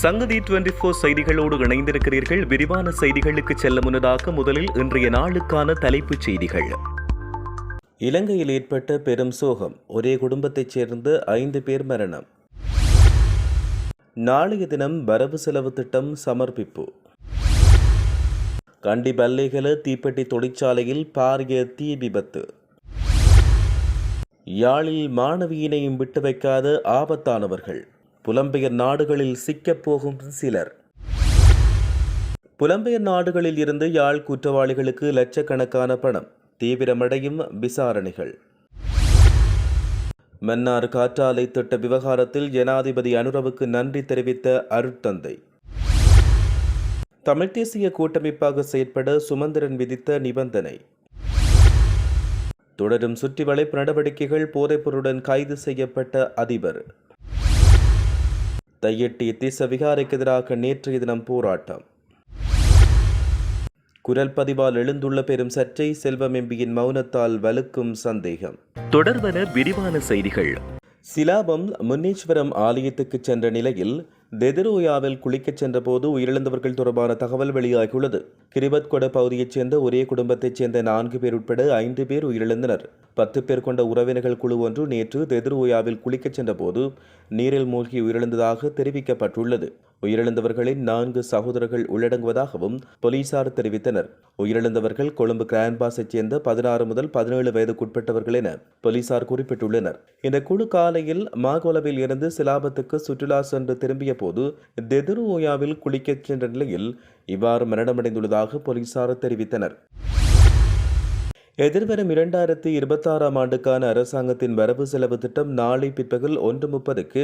சங்கதி twenty four செய்திகளோடு இணைந்திருக்கிறீர்கள். விரிவான செய்திகளுக்கு செல்ல முன்னதாக முதலில் இன்றைய நாளுக்கான தலைப்புச் செய்திகள். இலங்கையில் ஏற்பட்ட பெரும் சோகம். ஒரே குடும்பத்தைச் சேர்ந்த ஐந்து பேர் மரணம். நாளைய தினம் வரவு செலவு திட்டம் சமர்ப்பிப்பு. கண்டி பல்லைகள தீப்பெட்டி தொழிற்சாலையில் பாரிய தீ விபத்து. யாழில் மாணவியினையும் விட்டு வைக்காத ஆபத்தானவர்கள். புலம்பெயர் நாடுகளில் சிக்கப்போகும் சிலர். புலம்பெயர் நாடுகளில் இருந்து யாழ் குற்றவாளிகளுக்கு லட்சக்கணக்கான பணம் தீவிரமடையும் விசாரணைகள். மன்னார் காற்றாலை திட்ட விவகாரத்தில் ஜனாதிபதி அனுரவுக்கு நன்றி தெரிவித்த அருட்தந்தை. தமிழ்த் தேசிய கூட்டமைப்பாக செயற்பட சுமந்திரன் விதித்த நிபந்தனை. தொடரும் சுற்றி வளைப்பு நடவடிக்கைகள் போதைப்பொருளுடன் கைது செய்யப்பட்ட அதிபர். தையட்டி திச விகாரைக்கு எதிராக நேற்றைய தினம் போராட்டம். குரல் பதிவால் எழுந்துள்ள பெரும் சர்ச்சை செல்வம் எம்பியின் மௌனத்தால் வலுக்கும் சந்தேகம். தொடர்வன விரிவான செய்திகள். சிலாபம் முன்னீஸ்வரம் ஆலயத்துக்கு சென்ற நிலையில் தெதிரோயாவில் குளிக்கச் சென்றபோது உயிரிழந்தவர்கள் தொடர்பான தகவல் வெளியாகியுள்ளது. கிரிபத்கொட பகுதியைச் சேர்ந்த ஒரே குடும்பத்தைச் சேர்ந்த நான்கு பேர் உட்பட ஐந்து பேர் உயிரிழந்தனர். பத்து பேர் கொண்ட உறவினர்கள் குழு ஒன்று நேற்று தெதிரோயாவில் குளிக்கச் சென்றபோது நீரில் மூழ்கி உயிரிழந்ததாக தெரிவிக்கப்பட்டுள்ளது. உயிரிழந்தவர்களின் நான்கு சகோதரர்கள் உள்ளடங்குவதாகவும் போலீசார் தெரிவித்தனர். உயிரிழந்தவர்கள் கொழும்பு கிரான்பாஸைச் சேர்ந்த பதினாறு முதல் பதினேழு வயதுக்குட்பட்டவர்கள் என போலீசார் குறிப்பிட்டுள்ளனர். இந்த குழு காலையில் மாகோலவில் இருந்து சிலாபத்துக்கு சுற்றுலா சென்று திரும்பிய போது தெதுரு ஓயாவில் குளிக்கச் சென்ற நிலையில் இவ்வாறு மரணமடைந்துள்ளதாக போலீசார் தெரிவித்தனர். எதிர்வரும் இரண்டாயிரத்தி இருபத்தாறாம் ஆண்டுக்கான அரசாங்கத்தின் வரவு செலவு திட்டம் நாளை பிற்பகல் ஒன்று முப்பதுக்கு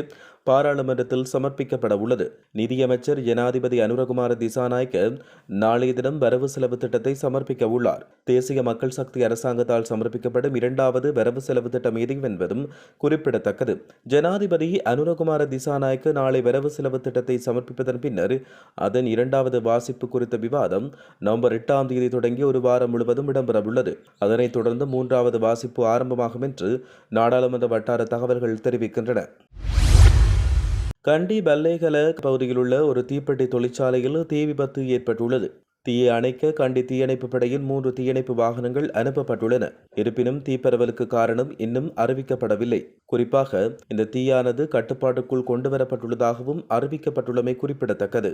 பாராளுமன்றத்தில் சமர்ப்பிக்கப்பட உள்ளது. நிதியமைச்சர் ஜனாதிபதி அனுரகுமார திசாநாயக்க நாளைய தினம் வரவு செலவு திட்டத்தை சமர்ப்பிக்க உள்ளார். தேசிய மக்கள் சக்தி அரசாங்கத்தால் சமர்ப்பிக்கப்படும் இரண்டாவது வரவு செலவு திட்டம் இது என்பதும் குறிப்பிடத்தக்கது. ஜனாதிபதி அனுரகுமார திசாநாயக்க நாளை வரவு செலவு திட்டத்தை சமர்ப்பிப்பதன் பின்னர் அதன் இரண்டாவது வாசிப்பு குறித்த விவாதம் நவம்பர் எட்டாம் தேதி தொடங்கி ஒரு வாரம் முழுவதும் இடம்பெறவுள்ளது அதனைத் தொடர்ந்து மூன்றாவது வாசிப்பு ஆரம்பமாகும் என்று நாடாளுமன்ற வட்டார தகவல்கள் தெரிவிக்கின்றன. கண்டி பல்லேகல பகுதியில் உள்ள ஒரு தீப்பெட்டி தொழிற்சாலையில் தீ விபத்து ஏற்பட்டுள்ளது. தீயை அணைக்க கண்டி தீயணைப்பு படையில் மூன்று தீயணைப்பு வாகனங்கள் அனுப்பப்பட்டுள்ளன. இருப்பினும் தீப்பரவலுக்கு காரணம் இன்னும் அறிவிக்கப்படவில்லை. குறிப்பாக இந்த தீயானது கட்டுப்பாட்டுக்குள் கொண்டுவரப்பட்டுள்ளதாகவும் அறிவிக்கப்பட்டுள்ளமை குறிப்பிடத்தக்கது.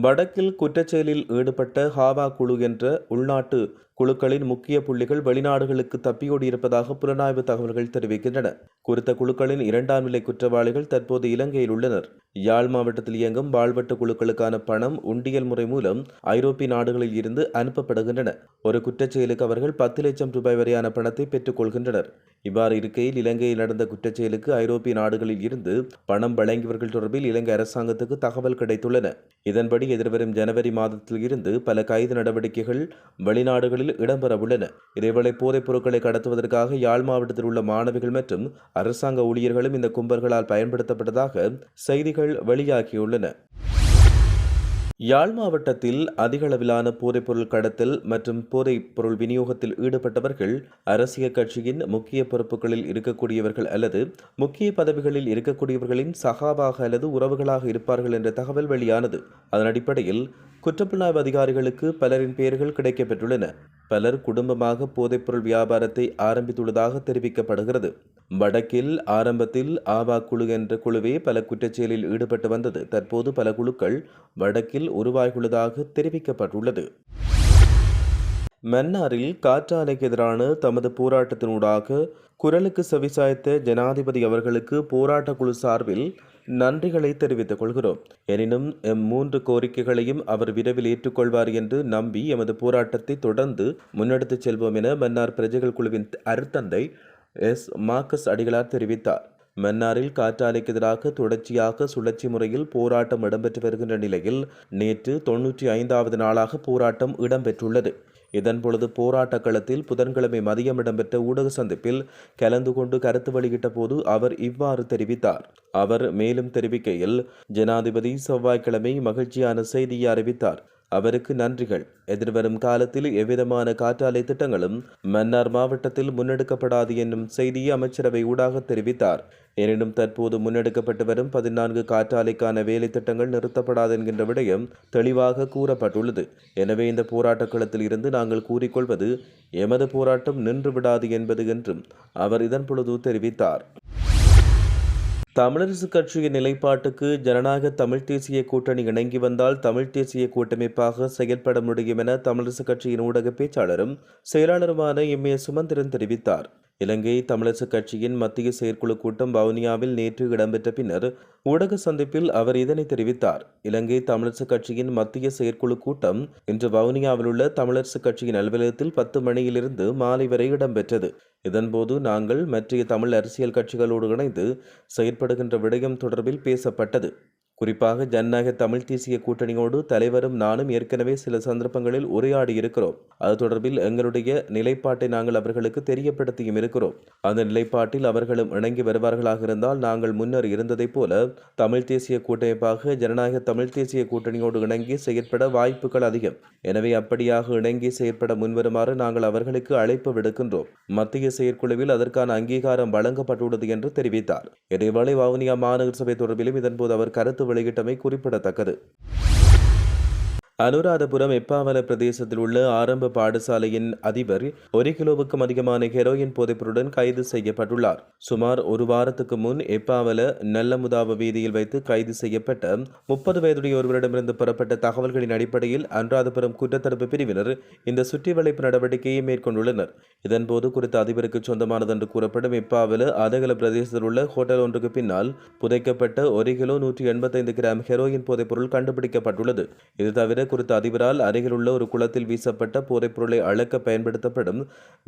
வடக்கில் குற்றச்செயலில் ஈடுபட்ட ஹாவா குழு என்ற உள்நாட்டு குழுக்களின் முக்கிய புள்ளிகள் வெளிநாடுகளுக்கு தப்பியோடியிருப்பதாக புலனாய்வு தகவல்கள் தெரிவிக்கின்றன. குறித்த குழுக்களின் இரண்டாம் நிலை குற்றவாளிகள் தற்போது இலங்கையில் உள்ளனர். யாழ் மாவட்டத்தில் இயங்கும் வாழ்வட்ட குழுக்களுக்கான பணம் உண்டியல் முறை மூலம் ஐரோப்பிய நாடுகளில் இருந்து அனுப்பப்படுகின்றன. ஒரு குற்றச்செயலுக்கு அவர்கள் பத்து லட்சம் ரூபாய் வரையான பணத்தை பெற்றுக் கொள்கின்றனர். இவ்வாறு இருக்கையில் இலங்கையில் நடந்த குற்றச்செயலுக்கு ஐரோப்பிய நாடுகளில் இருந்து பணம் வழங்கியவர்கள் தொடர்பில் இலங்கை அரசாங்கத்துக்கு தகவல் கிடைத்துள்ளன. இதன்படி எதிர்வரும் ஜனவரி மாதத்தில் இருந்து பல கைது நடவடிக்கைகள் வெளிநாடுகளில் இடம்பெற உள்ளன. இதேவேளை போதைப் பொருட்களை கடத்துவதற்காக யாழ் மாவட்டத்தில் உள்ள மாணவிகள் மற்றும் அரசாங்க ஊழியர்களும் இந்த கும்பல்களால் பயன்படுத்தப்பட்டதாக செய்திகள் வெளியாகியுள்ளன. யாழ் மாவட்டத்தில் அதிக அளவிலான போதைப்பொருள் கடத்தல் மற்றும் போதைப் பொருள் விநியோகத்தில் ஈடுபட்டவர்கள் அரசியல் கட்சியின் முக்கிய பொறுப்புகளில் இருக்கக்கூடியவர்கள் அல்லது முக்கிய பதவிகளில் இருக்கக்கூடியவர்களின் சகாவாக அல்லது உறவுகளாக இருப்பார்கள் என்ற தகவல் வெளியானது. அதன் அடிப்படையில் குற்றப்புலனாய்வு அதிகாரிகளுக்கு பலரின் பெயர்கள் கிடைக்கப்பெற்றுள்ளன. பலர் குடும்பமாக போதைப்பொருள் வியாபாரத்தை ஆரம்பித்துள்ளதாக தெரிவிக்கப்படுகிறது. வடக்கில் ஆரம்பத்தில் ஆவா குழு என்ற குழுவே பல குற்றச்செயலில் ஈடுபட்டு வந்தது. தற்போது பல குழுக்கள் வடக்கில் உருவாகியுள்ளதாக தெரிவிக்கப்பட்டுள்ளது. மன்னாரில் காற்றாலைக்கு எதிரான தமது போராட்டத்தினூடாக குரலுக்கு செவிசாய்த்த ஜனாதிபதி அவர்களுக்கு போராட்ட குழு சார்பில் நன்றிகளை தெரிவித்துக் கொள்கிறோம். எனினும் எம் மூன்று கோரிக்கைகளையும் அவர் விரைவில் ஏற்றுக்கொள்வார் என்று நம்பி எமது போராட்டத்தை தொடர்ந்து முன்னெடுத்துச் செல்வோம் என மன்னார் பிரஜைகள் குழுவின் அருத்தந்தை எஸ். மார்க்கஸ் அடிகளார் தெரிவித்தார். மன்னாரில் காற்றாலைக்கு எதிராக தொடர்ச்சியாக சுழற்சி முறையில் போராட்டம் இடம்பெற்று வருகின்ற நிலையில் நேற்று தொன்னூற்றி ஐந்தாவது நாளாக போராட்டம் இடம்பெற்றுள்ளது. இதன் பொழுது போராட்ட களத்தில் புதன்கிழமை மதியம் இடம்பெற்ற ஊடக சந்திப்பில் கலந்து கொண்டு கருத்து வெளியிட்ட போது அவர் இவ்வாறு தெரிவித்தார். அவர் மேலும் தெரிவிக்கையில் ஜனாதிபதி செவ்வாய்க்கிழமை மகிழ்ச்சியான செய்தியை அறிவித்தார். அவருக்கு நன்றிகள். எதிர்வரும் காலத்தில் எவ்விதமான காற்றாலை திட்டங்களும் மன்னார் மாவட்டத்தில் முன்னெடுக்கப்படாது என்னும் செய்தியை அமைச்சரவை ஊடாக தெரிவித்தார். எனினும் தற்போது முன்னெடுக்கப்பட்டு வரும் பதினான்கு காற்றாலைக்கான வேலை திட்டங்கள் நிறுத்தப்படாது என்கின்ற விடயம் தெளிவாக கூறப்பட்டுள்ளது. எனவே இந்த போராட்ட களத்தில் இருந்து நாங்கள் கூறிக்கொள்வது எமது போராட்டம் நின்று விடாது என்பது என்றும் அவர் இதன் பொழுது தெரிவித்தார். தமிழரசு கட்சியின் நிலைப்பாட்டுக்கு ஜனநாயக தமிழ் தேசிய கூட்டணி இணங்கி வந்தால் தமிழ் தேசிய கூட்டமைப்பாக செயல்பட முடியும் என தமிழரசு கட்சியின் ஊடக பேச்சாளரும் செயலாளருமான எம் ஏ சுமந்திரன் தெரிவித்தார். இலங்கை தமிழரசு கட்சியின் மத்திய செயற்குழு கூட்டம் வவுனியாவில் நேற்று இடம்பெற்ற பின்னர் ஊடக சந்திப்பில் அவர் இதனை தெரிவித்தார். இலங்கை தமிழரசு கட்சியின் மத்திய செயற்குழு கூட்டம் இன்று வவுனியாவில் உள்ள தமிழரசு கட்சியின் அலுவலகத்தில் பத்து மணியிலிருந்து மாலை வரை இடம்பெற்றது. இதன்போது நாங்கள் மற்றைய தமிழ் அரசியல் கட்சிகளோடு இணைந்து செயற்படுகின்ற விடயம் தொடர்பில் பேசப்பட்டது. குறிப்பாக ஜனநாயக தமிழ் தேசிய கூட்டணியோடு தலைவரும் நானும் ஏற்கனவே சில சந்தர்ப்பங்களில் உரையாடி இருக்கிறோம். அது தொடர்பில் எங்களுடைய நிலைப்பாட்டை நாங்கள் அவர்களுக்கு தெரியப்படுத்தியும் இருக்கிறோம். அந்த நிலைப்பாட்டில் அவர்களும் இணங்கி வருவார்களாக இருந்தால் நாங்கள் முன்னர் இருந்ததைப் போல தமிழ் தேசிய கூட்டமைப்பாக ஜனநாயக தமிழ் தேசிய கூட்டணியோடு இணங்கி செயற்பட வாய்ப்புகள் அதிகம். எனவே அப்படியாக இணங்கி செயற்பட முன்வருமாறு நாங்கள் அவர்களுக்கு அழைப்பு விடுக்கின்றோம். மத்திய செயற்குழுவில் அதற்கான அங்கீகாரம் வழங்கப்பட்டுள்ளது என்று தெரிவித்தார். இதேவேளை வவுனியா மாநகர சபை தொடர்பிலும் இதன்போது அவர் கருத்து வெளியிட்டமை குறிப்பிடத்தக்கது. அனுராதபுரம் எப்பாவல பிரதேசத்தில் உள்ள ஆரம்ப பாடசாலையின் அதிபர் ஒரு கிலோவுக்கும் அதிகமான ஹெரோயின் போதைப்பொருடன் கைது செய்யப்பட்டுள்ளார். சுமார் ஒரு வாரத்துக்கு முன் எப்பாவல நல்லமுதாவ வீதியில் வைத்து கைது செய்யப்பட்ட முப்பது வயதுடைய ஒருவரிடமிருந்து பெறப்பட்ட தகவல்களின் அடிப்படையில் அனுராதபுரம் குற்றத்தடுப்பு பிரிவினர் இந்த சுற்றி வளைப்பு நடவடிக்கையை மேற்கொண்டுள்ளனர். இதன்போது குறித்த அதிபருக்கு சொந்தமானது என்று கூறப்படும் எப்பாவல அதகல பிரதேசத்தில் உள்ள ஹோட்டல் ஒன்றுக்கு பின்னால் புதைக்கப்பட்ட ஒரு கிலோ நூற்றி எண்பத்தைந்து கிராம் ஹெரோயின் போதைப்பொருள் கண்டுபிடிக்கப்பட்டுள்ளது. இது தவிர குறித்த அதிபரால் அருகிலுள்ள ஒரு குளத்தில் வீசப்பட்ட போதைப்பொருளை அளக்க பயன்படுத்தப்படும்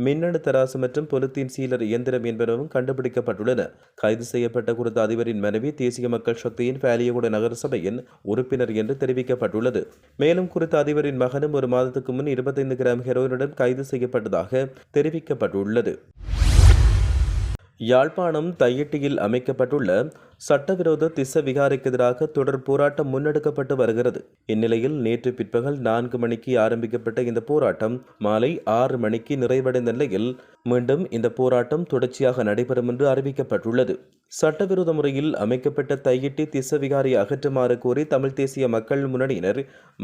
மின்னணு தராசு மற்றும் பொலித்தீன் சீலர் இயந்திரம் என்பனவும் கண்டுபிடிக்கப்பட்டுள்ளன. கைது செய்யப்பட்ட குறித்த அதிபரின் மனைவி தேசிய மக்கள் சக்தியின் பாலியகுட நகரசபையின் உறுப்பினர் என்று தெரிவிக்கப்பட்டுள்ளது. மேலும் குறித்த அதிபரின் மகனும் ஒரு மாதத்துக்கு முன் இருபத்தைந்து கிராம் ஹெரோயினுடன் கைது செய்யப்பட்டதாக தெரிவிக்கப்பட்டுள்ளது. யாழ்ப்பாணம் தையிட்டியில் அமைக்கப்பட்டுள்ள சட்டவிரோத திச விகாரைக்கு எதிராக தொடர் போராட்டம் முன்னெடுக்கப்பட்டு வருகிறது. இந்நிலையில் நேற்று பிற்பகல் நான்கு மணிக்கு ஆரம்பிக்கப்பட்ட இந்த போராட்டம் மாலை ஆறு மணிக்கு நிறைவடைந்த நிலையில் மீண்டும் இந்த போராட்டம் தொடர்ச்சியாக நடைபெறும் என்று அறிவிக்கப்பட்டுள்ளது. சட்டவிரோத முறையில் அமைக்கப்பட்ட தையிட்டி திசவிகாரை அகற்றுமாறு கோரி தமிழ் தேசிய மக்கள் முன்னணியினர்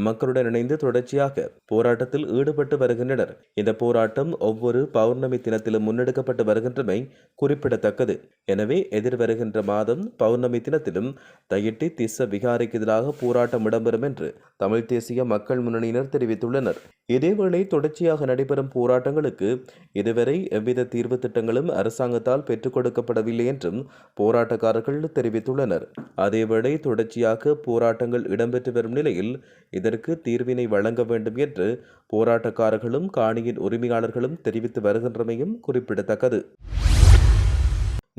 மக்களுடன் இணைந்து தொடர்ச்சியாக போராட்டத்தில் ஈடுபட்டு வருகின்றனர். இந்த போராட்டம் ஒவ்வொரு பௌர்ணமி தினத்திலும் முன்னெடுக்கப்பட்டு வருகின்றமை குறிப்பிடத்தக்கது. எனவே எதிர்வருகின்ற மாதம் பௌர்ணமி தினத்திலும் தையிட்டி திச விகாரைக்கு எதிராக போராட்டம் இடம்பெறும் என்று தமிழ் தேசிய மக்கள் முன்னணியினர் தெரிவித்துள்ளனர். இதேவேளை தொடர்ச்சியாக நடைபெறும் போராட்டங்களுக்கு இதுவரை எவ்வித தீர்வு திட்டங்களும் அரசாங்கத்தால் பெற்றுக் கொடுக்கப்படவில்லை என்றும் போராட்டக்காரர்கள் தெரிவித்துள்ளனர். அதேவேளை தொடர்ச்சியாக போராட்டங்கள் இடம்பெற்று வரும் நிலையில் இதற்கு தீர்வினை வழங்க வேண்டும் என்று போராட்டக்காரர்களும் காணியின் உரிமையாளர்களும் தெரிவித்து வருகின்றமையும் குறிப்பிடத்தக்கது.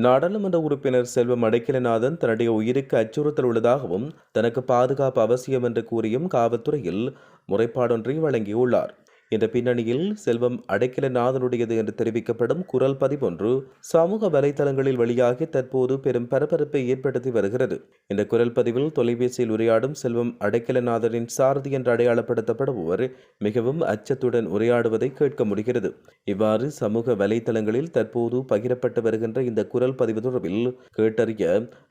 நாடாளுமன்ற உறுப்பினர் செல்வம் அடைக்கலநாதன் தன்னுடைய உயிருக்கு அச்சுறுத்தல் உள்ளதாகவும் தனக்கு பாதுகாப்பு அவசியம் என்று கூறியும் காவல்துறையில் முறைப்பாடொன்றை வழங்கியுள்ளார். இந்த பின்னணியில் செல்வம் அடைக்கலநாதனுடையது என்று தெரிவிக்கப்படும் குரல் பதிவொன்று சமூக வலைதளங்களில் வெளியாகி தற்போது பெரும் பரபரப்பை ஏற்படுத்தி வருகிறது. இந்த குரல் பதிவில் தொலைபேசியில் உரையாடும் செல்வம் அடைக்கலநாதனின் சாரதி என்று அடையாளப்படுத்தப்படுபவர் மிகவும் அச்சத்துடன் உரையாடுவதை கேட்க முடிகிறது. இவ்வாறு சமூக வலைதளங்களில் தற்போது பகிரப்பட்டு வருகின்ற இந்த குரல் பதிவு தொடர்பில் கேட்டறிய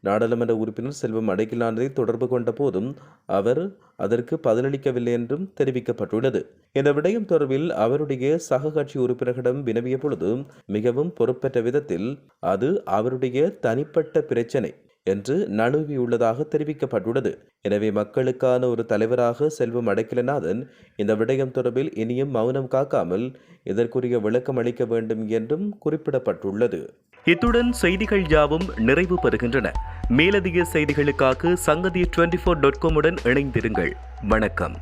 நாடாளுமன்ற உறுப்பினர் செல்வம் அடைக்கலானதை தொடர்பு கொண்ட போதும் அவர் அதற்கு பதிலளிக்கவில்லை என்றும் தெரிவிக்கப்பட்டுள்ளது. இந்த விடயம் தொடர்பில் அவருடைய சக கட்சி உறுப்பினர்களிடம் வினவிய பொழுது மிகவும் பொறுப்பற்ற விதத்தில் அது அவருடைய தனிப்பட்ட பிரச்சனை என்று நழுவியுள்ளதாக தெரிவிக்கப்பட்டுள்ளது. எனவே மக்களுக்கான ஒரு தலைவராக செல்வம் அடைக்கலநாதன் இந்த விடயம் தொடர்பில் இனியும் மௌனம் காக்காமல் இதற்குரிய விளக்கம் அளிக்க வேண்டும் என்றும் குறிப்பிடப்பட்டுள்ளது. இத்துடன் செய்திகள் யாவும் நிறைவு பெறுகின்றன. மேலதிக செய்திகளுக்காக சங்கதி டுவெண்டி ஃபோர் டாட் காமுடன் இணைந்திருங்கள். வணக்கம்.